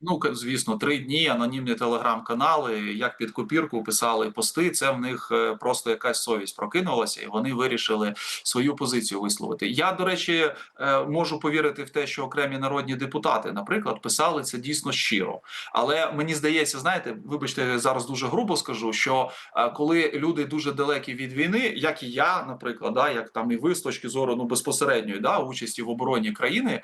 Ну, звісно, три дні анонімні телеграм-канали, як під копірку писали пости. Це в них е, просто якась совість прокинулася, і вони вирішили свою позицію висловити. Я, до речі, е, можу повірити в те, що окремі народні депутати, наприклад, писали це дійсно щиро. Але мені здається, знаєте, вибачте, зараз дуже грубо скажу, що е, коли люди дуже далекі від війни, як і я, наприклад, да, як там і ви з точки зору ну безпосередньої да, участі в обороні країни,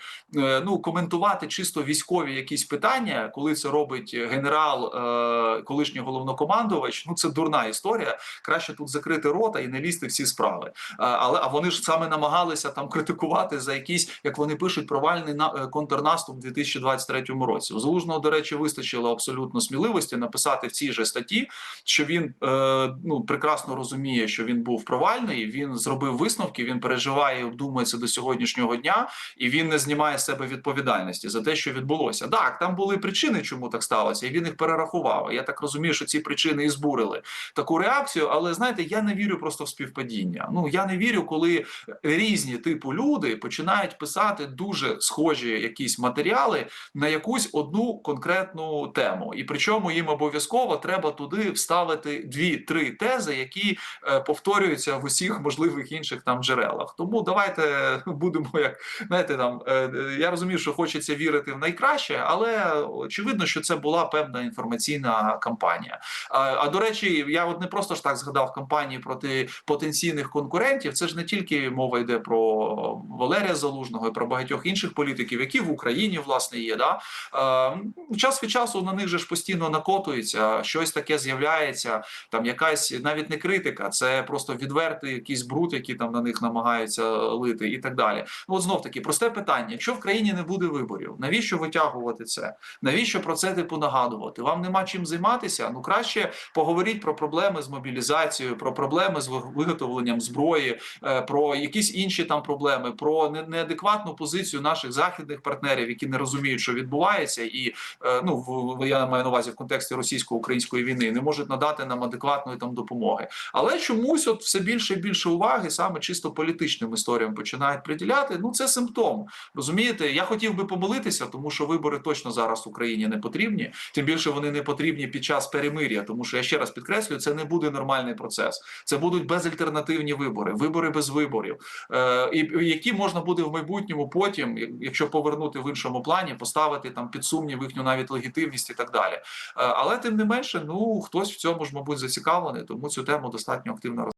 ну коментувати чисто військові якісь питання, коли це робить генерал, е, колишній головнокомандувач, ну це дурна історія. Краще тут закрити рота і не лізти в ці справи. Е, але а вони ж саме намагалися там критикувати за якийсь, як вони пишуть, провальний на е, контрнаступ у 2023 році. У Залужного, до речі, вистачило абсолютно сміливості написати в цій же статті, що він е, ну прекрасно розуміє, що він був провальний. Він зробив висновки. Він переживає, і обдумується до сьогоднішнього дня, і він не знімає з себе відповідальності за те, що відбулося. Так, там були причини, чому так сталося, і він їх перерахував. Я так розумію, що ці причини і збурили таку реакцію. Але знаєте, я не вірю просто в співпадіння. Ну я не вірю, коли різні типу люди починають писати дуже схожі якісь матеріали на якусь одну конкретну тему, і причому їм обов'язково треба туди вставити дві-три тези, які е, повторюються в усіх можливих інших там джерелах. Тому давайте будемо як знаєте, там е, я розумію, що хочеться вірити в найкраще, але очевидно, що це була певна інформаційна кампанія. А, а до речі, я от не просто ж так згадав кампанії проти потенційних конкурентів. Це ж не тільки мова йде про Валерія Залужного і про багатьох інших політиків, які в Україні власне є. Да? Е, час від часу на них же ж постійно накотується, щось таке з'являється. Там якась навіть не критика, це просто відвертий якийсь бруд, який там на них намагаються лити, і так далі. Ну от знов таки просте питання: якщо в країні не буде виборів, навіщо витягувати це? Навіщо про це типу нагадувати? Вам нема чим займатися? Ну краще поговоріть про проблеми з мобілізацією, про проблеми з виготовленням зброї, е, про якісь інші там проблеми, про неадекватну позицію наших західних партнерів, які не розуміють, що відбувається, і е, ну в я маю на увазі в контексті російсько-української війни, не можуть надати нам адекватної там допомоги. Але чомусь, от все більше і більше уваги саме чисто політичним історіям починають приділяти. Ну це симптом. Розумієте, я хотів би помилитися, тому що вибори точно зараз Україні не потрібні. Тим більше вони не потрібні під час перемир'я, тому що я ще раз підкреслюю, це не буде нормальний процес. Це будуть безальтернативні вибори, вибори без виборів, е, і які можна буде в майбутньому потім, якщо повернути в іншому плані, поставити там під сумнів їхню навіть легітимність і так далі. Е, але тим не менше, ну хтось в цьому ж мабуть зацікавлений, тому цю тему достатньо активно роз.